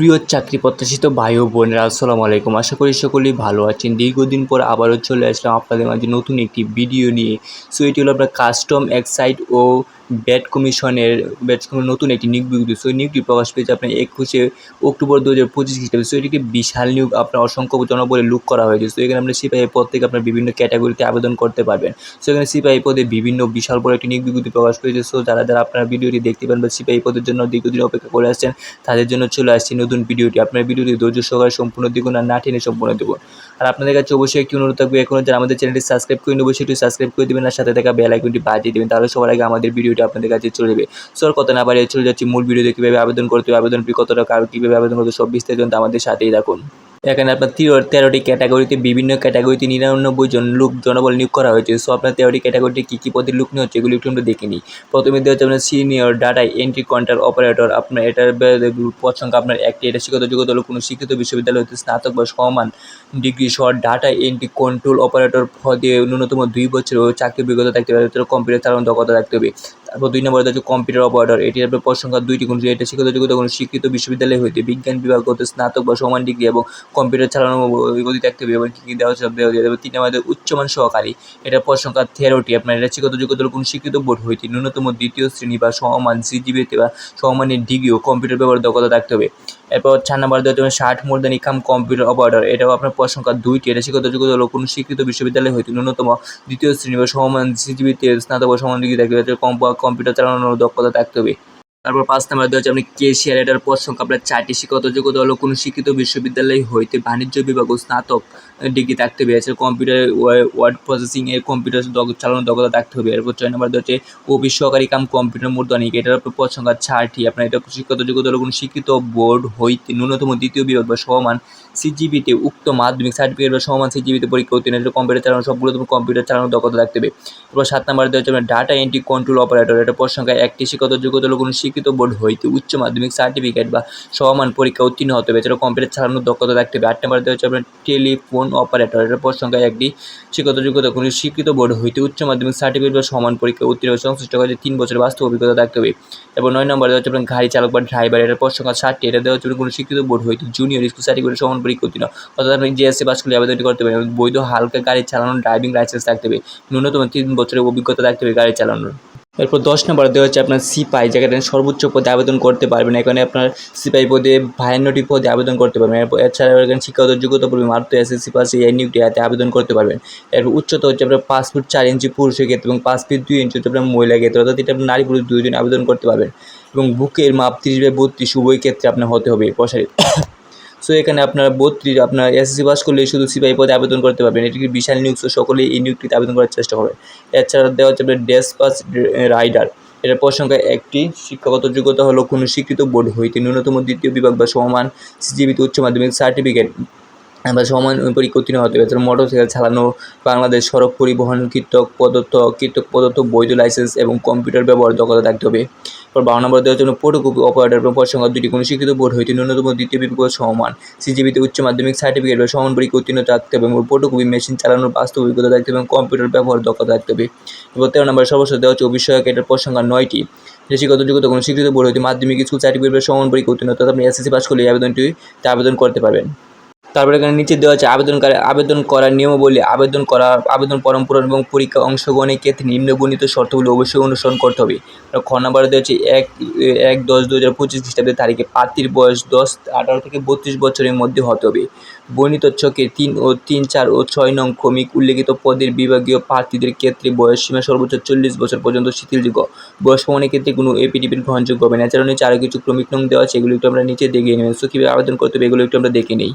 প্রিয় চাকরি প্রত্যাশিত ভাই ও বোনেরা, আসসালামু আলাইকুম। আশা করি সকলেই ভালো আছেন। দীর্ঘদিন পর আবারও চলে আসলাম আপনাদের মাঝে নতুন একটি ভিডিও নিয়ে। সো এটি হলো আপনার কাস্টম এক্সাইড ও ব্যাট কমিশনের ব্যাট নতুন একটি নিয়োগ বিজ্ঞপ্তি। সো নিয়োগটি প্রকাশ পেয়েছে আপনার একুশে অক্টোবর দু হাজার পঁচিশ খ্রিস্টাব্দে। সো এটিকে বিশাল নিয়োগ আপনার অসংখ্য জনবলে লুক করা হয়েছে। সো এখানে আপনার সিপাহী পদ থেকে আপনার বিভিন্ন ক্যাটাগরিতে আবেদন করতে পারবেন। সো এখানে সিপাহী পদে বিভিন্ন বিশাল বড় একটি নিয়োগ বিজ্ঞপ্তি প্রকাশ পেয়েছে। সো যারা যারা আপনার ভিডিওটি দেখতে পান বা সিপাহী পদের জন্য দীর্ঘদিন অপেক্ষা করে আসছেন, তাদের জন্য চলে আসছে নতুন ভিডিওটি। আপনার ভিডিওটি ধৈর্য সহকারে সম্পূর্ণ দেখুন আর না টেনে সম্পূর্ণ দেখুন। আর আপনাদের কাছে অবশ্যই একটি অনুরোধ থাকবে, এখনও যারা আমাদের চ্যানেলটি সাবস্ক্রাইব করে অবশ্যই সেটি সাবস্ক্রাইব করে দেবেন আর সাথে থাকা বেল আইকনটি বাজিয়ে দেবেন। তাহলে সবার আগে আমাদের ভিডিওটি আপনাদের কাছে চলে যাবে। সর কথা না বাড়িয়ে চলে যাচ্ছি, মূল ভিডিওতে কীভাবে আবেদন করতে হবে আবেদন ফি কত টাকা আর কীভাবে আবেদন করতে সব বিস্তারিত আমাদের সাথেই রাখুন এখানে আপনার তেরো, তেরোটি ক্যাটাগরিতে বিভিন্ন ক্যাটাগরিতে নিরানব্বই জন লোক জনবল নিয়োগ করা হয়েছে। সো, আপনার তেরোটি ক্যাটাগরিতে কী কী পদের লোক নিয়ে হচ্ছে এগুলো একটু আমরা দেখে নিই। প্রথমে দেওয়া হচ্ছে আপনার senior data entry counter operator আপনার এটার পদ সংখ্যা আপনার একটি। এটা শিক্ষিত যোগ্যতা হলো কোনো শিক্ষিত বিশ্ববিদ্যালয় হতে স্নাতক বা সমান ডিগ্রি সহ ডাটা এন্ট্রি কন্ট্রোল অপারেটর পদে ন্যূনতম দুই বছর চাকরি অভিজ্ঞতা থাকতে হবে তাছাড়া কম্পিউটার চালানো দক্ষতা থাকতে হবে। তারপর দুই নম্বর হচ্ছে কম্পিউটার অপারেটর এটির আপনার পদ সংখ্যা দুইটি, কোন এটা শিক্ষিত যোগ্যতা কোনো শিক্ষিত বিশ্ববিদ্যালয় হইতে বিজ্ঞান বিভাগ হতে স্নাতক বা সমান ডিগ্রি এবং কম্পিউটার চালানো গতি থাকতে হবে এবং কী কী দেওয়া হচ্ছে সব দেওয়া হচ্ছে তারপর তিন নম্বর উচ্চমান সহকারী। এটা পদ সংখ্যা তেরোটি। আপনার এটা শিক্ষিত যোগ্যতা হলো কোনো শিক্ষিত বোর্ড হইতে ন্যূনতম দ্বিতীয় শ্রেণি বা সমমান সিজিবিতে বা সমমানের ডিগ্রি ও কম্পিউটার ব্যবহার দক্ষতা থাকতে হবে। এরপর চার নম্বর দেওয়া হচ্ছে ষাট মোর দেন ইকাম কম্পিউটার অপারেটর। এটাও আপনার পদ দুইটি। এটা শিক্ষিত যোগ্যতা হলো কোনো শিক্ষিত বিশ্ববিদ্যালয় হইতে ন্যূনতম দ্বিতীয় শ্রেণি বা সমমান সিজিবিতে স্নাতক বা সমান ডিগ্রি থাকতে হবে। কম্পিউটার চালানোর দক্ষতা থাকতে হবে। তারপর পাঁচ নাম্বার দেওয়া হচ্ছে, আপনি কেশিয়ার এটার পদ সংখ্যা আপনার চারটি শিক্ষাগত যোগ্যতা হলো কোনো শিক্ষিত বিশ্ববিদ্যালয় হইতে বাণিজ্য বিভাগ ও স্নাতক। ডিগ্রি থাকতে হবে। এছাড়া কম্পিউটার ওয়ার্ড প্রসেসিং এর কম্পিউটার চালানোর দক্ষতা থাকতে হবে। এরপর ছয় নাম্বার হচ্ছে অফিস সহকারী কাম কম্পিউটার মূর্ধনিক এটার আপনার পদ সংখ্যা চারটি আপনার এটা শিক্ষাগত যোগ্যতা হলো কোনো শিক্ষিত বোর্ড হইতে ন্যূনতম দ্বিতীয় বিভাগ বা সমান সিজিবিতে উক্ত মাধ্যমিক সার্টিফিকেট বা সমান সিজিবিতে পরীক্ষা উত্তীর্ণ এটা কম্পিউটার চালানো সবগুলো তুমি কম্পিউটার চালানোর দক্ষতা থাকতে হবে। এরপর সাত নম্বর হচ্ছে আপনার ডাটা এন্ট্রি কন্ট্রোল অপারেটর এটা পদসংখ্যা একটি শিক্ষাগত যোগ্যতা হলো কোনো শিক্ষিত বোর্ড হইতে উচ্চ মাধ্যমিক সার্টিফিকেট বা সমান পরীক্ষা উত্তীর্ণ হতে হবে। এছাড়া কম্পিউটার চালানোর দক্ষতা থাকতে হবে। আট নাম্বার হচ্ছে আপনার টেলিফোন অপারেটর এটার পদ একটি শিক্ষাগত যোগ্যতা কোনো শিক্ষিত বোর্ড হইতে উচ্চ মাধ্যমিক সার্টিফিকেট বা সমান পরীক্ষা উত্তীর্ণ সংশ্লিষ্ট কাজে তিন বছরের বাস্তব অভিজ্ঞতা থাকতে হবে। এরপর নয় নম্বর হচ্ছে গাড়ি চালক বা ড্রাইভার এটার পদ সংখ্যা ষাটটি এটা দেওয়া হচ্ছে কোনো শিক্ষিত বোর্ড হইতে জুনিয়র স্কুল সার্টিফিকেট সমান পরীক্ষা উত্তীর্ণ। অর্থাৎ আপনি জিএসসি পাস করলে আবেদনটি করতে পারেন। বৈধ হালকা গাড়ি চালানোর ড্রাইভিং লাইসেন্স থাকতে হবে। ন্যূনতম তিন বছরের অভিজ্ঞতা থাকতে হবে গাড়ি চালানোর। এরপর দশ নম্বর দেওয়া হচ্ছে আপনার সিপাই জায়গাটা সর্বোচ্চ পদে আবেদন করতে পারবেন। এখানে আপনার সিপাই পদে বায়ান্নটি পদে আবেদন করতে পারবেন। এরপর এছাড়াও এখানে শিক্ষাগত যোগ্যতা পড়বে মাত্র এসএসসি পাস এই নিউটি হাতে আবেদন করতে পারবেন। এরপর উচ্চতা হচ্ছে আপনার পাঁচ ফুট চার ইঞ্চি পুরুষের ক্ষেত্রে এবং পাঁচ ফিট দুই ইঞ্চি হচ্ছে আপনার মহিলার ক্ষেত্রে। অর্থাৎ এটা নারী পুরুষ দুইজন আবেদন করতে পারবেন। এবং বুকের মাপ তিরিশ বাই বত্রিশ, উভয় ক্ষেত্রে আপনার হতে হবে প্রসারিত। সো এখানে আপনারা বত্রিশ, আপনার এসএসসি পাস করলে শুধু সিপাহী পদে আবেদন করতে পারবেন। এটি বিশাল নিয়োগ সকলেই এই নিয়োগটিতে আবেদন করার চেষ্টা করবে। এছাড়া দেওয়া হচ্ছে আপনার ডেস্ক পাস রাইডার। এটার প্রসঙ্গে একটি শিক্ষাগত যোগ্যতা হলো কোনো স্বীকৃত বোর্ড হইতে ন্যূনতম দ্বিতীয় বিভাগ বা সমান সিজিবিতে উচ্চ মাধ্যমিক সার্টিফিকেট বা সমান পরীক্ষা উত্তীর্ণ হতে হবে এছাড়া মোটরসাইকেল চালানো, বাংলাদেশ সড়ক পরিবহন কীটক পদার্থ কীটক পদার্থ, বৈধ লাইসেন্স এবং কম্পিউটার ব্যবহার দক্ষতা থাকতে হবে। এরপর বারো নম্বর দেওয়ার জন্য ফটোকপি অপারেটর এবং পদ দুটি কোনো শিক্ষিত বোর্ড হইতে ন্যূনতম দ্বিতীয় বিভাগ সমান। সিজিবিতে উচ্চ মাধ্যমিক সার্টিফিকেট বা সমান পরীক্ষা থাকতে হবে এবং ফটোকপি মেশিন চালানোর বাস্তব অভিজ্ঞতা থাকতে হবে এবং কম্পিউটার ব্যবহার দক্ষতা থাকতে হবে। এরপর তেরো নম্বর সর্বশেষ দেওয়া হচ্ছে অভিষয়ক এটার পদসংখ্যা নয়টি। শিক্ষাগত যোগ্যতা কোনো স্বীকৃত বোর্ড হইতে মাধ্যমিক স্কুল সার্টিফিকেট বা সমান পরীক্ষা উত্তীর্ণ অর্থাৎ আপনি এসএসসি পাস করলে আবেদনটি আবেদন করতে পারবেন। তারপরে এখানে নিচে দেওয়া আছে আবেদনকারী আবেদন করার নিয়মাবলী, আবেদন করা, আবেদন ফর্ম পূরণ এবং পরীক্ষা অংশগ্রহণের ক্ষেত্রে নিম্নবর্ণিত শর্তগুলো অবশ্যই অনুসরণ করতে হবে। খ নাম্বারে দেওয়া হচ্ছে এক এক দশ দু হাজার পঁচিশ খ্রিস্টাব্দের তারিখে প্রার্থীর বয়স দশ, আঠারো থেকে বত্রিশ বছরের মধ্যে হতে হবে। বর্ণিত ছকে তিন ও তিন চার ও ছয় নং ক্রমিক উল্লেখিত পদের বিভাগীয় প্রার্থীদের ক্ষেত্রে বয়স সীমা সর্বোচ্চ চল্লিশ বছর পর্যন্ত শিথিলযোগ্য। বয়স প্রমাণের ক্ষেত্রে কোনো এপিডিপির গ্রহণযোগ্য হবে না। এছাড়াও নিচে আরও কিছু ক্রমিক নং দেওয়া আছে, এগুলো একটু আমরা নিচে দেখে নেবেন। সো কীভাবে আবেদন করতে হবে, এগুলো একটু আমরা দেখে নিই।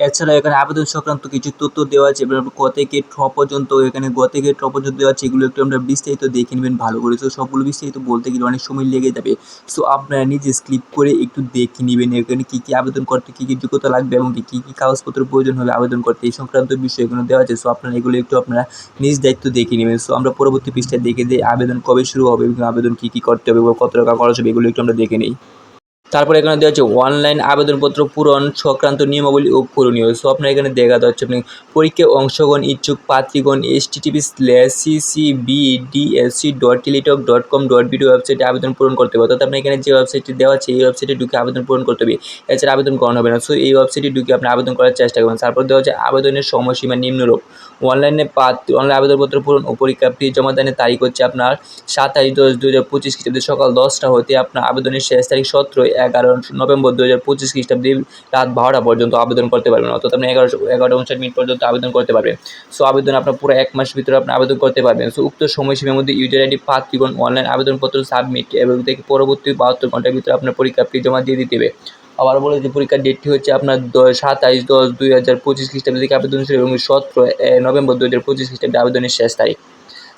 এছাড়া এখানে আবেদন সংক্রান্ত কিছু তথ্য দেওয়া আছে, এবার ক থেকে ঠ পর্যন্ত এখানে গ থেকে ঠ পর্যন্ত দেওয়া আছে, এগুলো একটু আমরা বিস্তারিত দেখে নেবেন ভালো করে। তো সবগুলো বিস্তারিত বলতে গেলে অনেক সময় লেগে যাবে। সো আপনারা নিজে স্ক্লিপ করে একটু দেখে নেবেন এখানে কী কী আবেদন করতে, কী কী যোগ্যতা লাগবে এবং কী কী কাগজপত্র প্রয়োজন হবে আবেদন করতে। এই সংক্রান্ত বিষয় এগুলো দেওয়া আছে। সো আপনারা এগুলো একটু আপনারা নিজ দায়িত্ব দেখে নেবেন। সো আমরা পরবর্তী পৃষ্ঠায় দেখে যে আবেদন কবে শুরু হবে এবং আবেদন কী কী করতে হবে কত টাকা খরচ হবে, এগুলো একটু আমরা দেখে নিই। তারপরে এখানে দেওয়া হচ্ছে অনলাইন আবেদনপত্র পূরণ সংক্রান্ত নিয়মাবলী ও করণীয় সো আপনার এখানে দেখা যাচ্ছে আপনি পরীক্ষায় অংশগ্রহণ ইচ্ছুক প্রার্থীগণ HTTP slash CCBDSC dot Teletalk dot com dot BDO ওয়েবসাইটে আবেদন পূরণ করতে হবে। অর্থাৎ আপনি এখানে যে ওয়েবসাইটটি দেওয়া আছে, এই ওয়েবসাইটে ঢুকে আবেদন পূরণ করতে হবে। এছাড়া আবেদন করানো হবে না। সো এই ওয়েবসাইটে ঢুকে আপনি আবেদন করার চেষ্টা করবেন। তারপর দেওয়া হচ্ছে আবেদনের সময়সীমা নিম্নরূপ। অনলাইনে প্রার্থী অনলাইন আবেদনপত্র পূরণ ও পরীক্ষা ফি জমা দানের তারিখ হচ্ছে আপনার সাতাশ দশ দু হাজার পঁচিশ খ্রিস্টাব্দে সকাল দশটা হতে আপনার আবেদনের শেষ তারিখ সতেরো এগারো নভেম্বর দু হাজার পঁচিশ খ্রিস্টাব্দে রাত বারোটা পর্যন্ত আবেদন করতে পারবেন। অর্থাৎ আপনি এগারোশো, এগারোটা উনষাট মিনিট পর্যন্ত আবেদন করতে পারবেন। সো আবেদন আপনার পুরো এক মাস ভিতরে আপনি আবেদন করতে পারবেন। সো উক্ত সময়সীমার মধ্যে ইউজার আইডি প্রার্থীগণ অনলাইন আবেদনপত্র সাবমিট এবং থেকে পরবর্তী বাহাত্তর ঘণ্টার ভিতরে আপনার পরীক্ষা ফি জমা দিয়ে দিতে হবে। আবার বলে যে পরীক্ষার ডেটটি হচ্ছে আপনার সাতাইশ দশ দুই হাজার পঁচিশ খ্রিস্টাব্দ থেকে আবেদন শুরু এবং সতেরো নভেম্বর দুই হাজার পঁচিশ খ্রিস্টাব্দে আবেদনের শেষ তারিখ।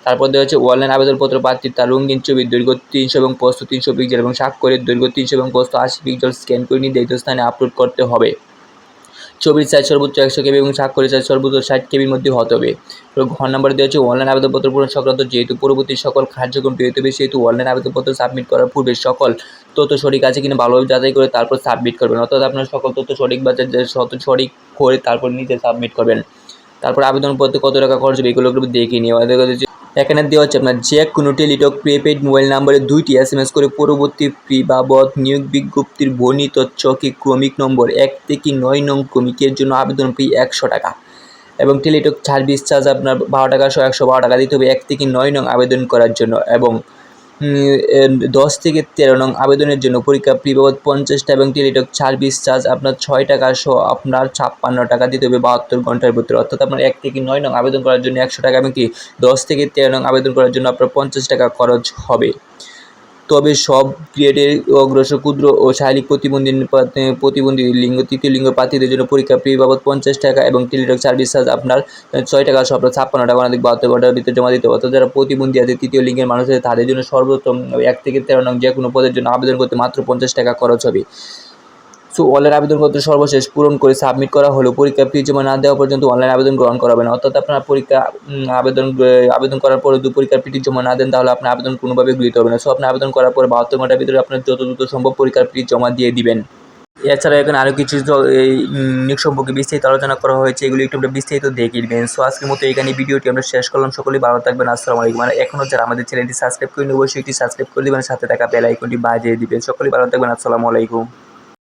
তারপর দেওয়া হচ্ছে অনলাইন আবেদনপত্র প্রার্থী তার রঙিন ছবি, দৈর্ঘ্য তিনশো এবং পোস্ত তিনশো পিক্সেল এবং স্বাক্ষরের দৈর্ঘ্য তিনশো এবং পোস্ত আশি পিক্সেল স্ক্যান করে নির্ধারিত স্থানে আপলোড করতে হবে। ছবির সাইজ সর্বোচ্চ একশো কেবি এবং স্বাক্ষরের সাইজ সর্বোচ্চ ষাট কেবির মধ্যে হতে হবে। ঘর নাম্বার দেওয়া হচ্ছে অনলাইন আবেদনপত্র পূরণ সংক্রান্ত যেহেতু পরবর্তী সকল কার্যক্রম পেতে হবে সেহেতু অনলাইন আবেদনপত্র সাবমিট করার পূর্বে সকল তথ্য সঠিক আছে কিনা ভালোভাবে যাচাই করে তারপর সাবমিট করবেন। অর্থাৎ আপনার সকল তথ্য সঠিক বা সঠিক করে তারপর নিজে সাবমিট করবেন। তারপর আবেদনপত্রে কত টাকা খরচ হবে এগুলো দেখে নিয়ে এখানে দেওয়া হচ্ছে আপনার যে কোনো টেলিটক প্রিপেড মোবাইল নাম্বারে দুইটি এস এম এস করে পরবর্তী ফ্রি বাবদ নিয়োগ বিজ্ঞপ্তির বর্ণিত চকি ক্রমিক নম্বর এক থেকে নয় নং ক্রমিকের জন্য আবেদন ফি একশো টাকা। এবং টেলিটক সার্ভিস চার্জ আপনার বারো টাকা সহ একশো বারো টাকা দিতে হবে এক থেকে নয় নং আবেদন করার জন্য। এবং দশ থেকে তেরো নং আবেদনের জন্য পরীক্ষা ফি বাবদ পঞ্চাশটা এবং টেলিটক সার্ভিস চার্জ আপনার ছয় টাকা সহ আপনার ছাপ্পান্ন টাকা দিতে হবে বাহাত্তর ঘণ্টার ভিতরে। অর্থাৎ আপনার এক থেকে নয় নং আবেদন করার জন্য একশো টাকা এবং কি দশ থেকে তেরো নং আবেদন করার জন্য আপনার পঞ্চাশ টাকা খরচ হবে। তবে সব গ্রেডের অগ্রসর ক্ষুদ্র ও শারীরিক প্রতিবন্ধী প্রতিবন্ধী লিঙ্গ, তৃতীয় লিঙ্গ প্রার্থীদের জন্য পরীক্ষা ফি বাবদ পঞ্চাশ টাকা এবং টেলিটক সার্ভিস চার্জ আপনার ছয় টাকা সব ছাপ্পান্ন টাকা অনেক বাহাত্তর ঘণ্টার ভিতরে জমা দিতে অর্থাৎ যারা প্রতিবন্ধী আছে, তৃতীয় লিঙ্গের মানুষ আছে, তাদের জন্য সর্বোত্তম এক থেকে তেরো নং যে কোনো পদের জন্য আবেদন করতে মাত্র পঞ্চাশ টাকা খরচ হবে। সো অনলাইন আবেদনপত্র সর্বশেষ পূরণ করে সাবমিট করা হলো পরীক্ষা ফি জমা না দেওয়া পর্যন্ত অনলাইন আবেদন গ্রহণ করা হবে না। অর্থাৎ আপনার পরীক্ষা আবেদন আবেদন করার পরে দু পরীক্ষার ফিটি জমা না দেন, তাহলে আপনার আবেদন কোনোভাবে গৃহীত হবে না। সো আপনি আবেদন করার পরে বাহাত্তর ঘণ্টার ভিতরে আপনার যত দ্রুত সম্ভব পরীক্ষার ফি জমা দিয়ে দিবেন। এছাড়া এখানে আরও কিছু এই নিয়োগ সম্পর্কে বিস্তারিত আলোচনা করা হয়েছে, এগুলি একটু আমরা বিস্তারিত দেখে নেবেন। সো আজকের মতো এখানে ভিডিওটি আমরা শেষ করলাম। সকলেই ভালো থাকবেন। আসসালামু আলাইকুম। আর এখনও যারা আমাদের চ্যানেলটি সাবস্ক্রাইব করে অবশ্যই এটি সাবস্ক্রাইব করে দেবেন। সাথে থাকা বেল আইকনটি বাজিয়ে দিবেন। সকলেই ভালো থাকবেন। আসসালামু আলাইকুম।